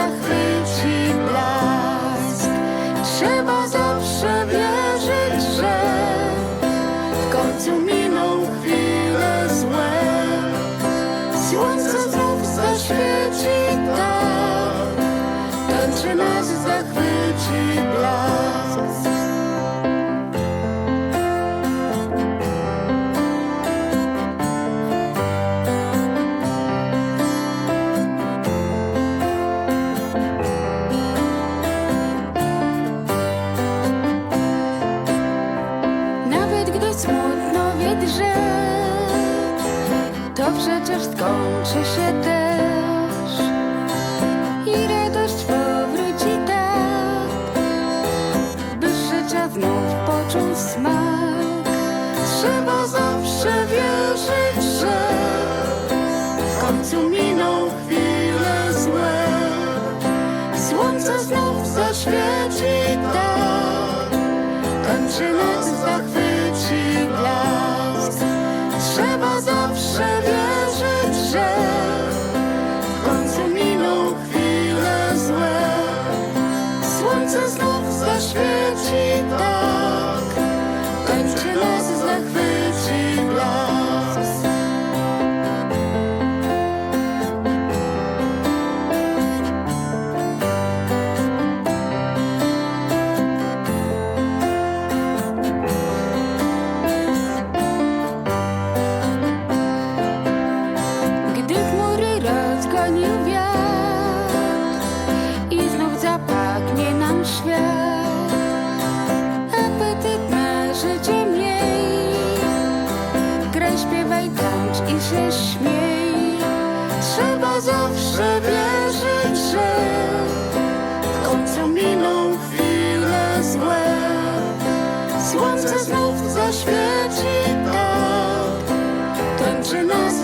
Tańczy nas zachwyci blask To przecież skończy się też I radość powróci tak By życia znów poczuł smak. Trzeba zawsze wierzyć, że W końcu miną chwile złe. Słońce znów zaświeci tak. Kończy nas zachwyci Słońce życie miej. Graj, śpiewaj, tańcz i się śmiej. Trzeba zawsze wierzyć, że W końcu miną chwile złe. Słońce znów zaświeci tak Tańczy nas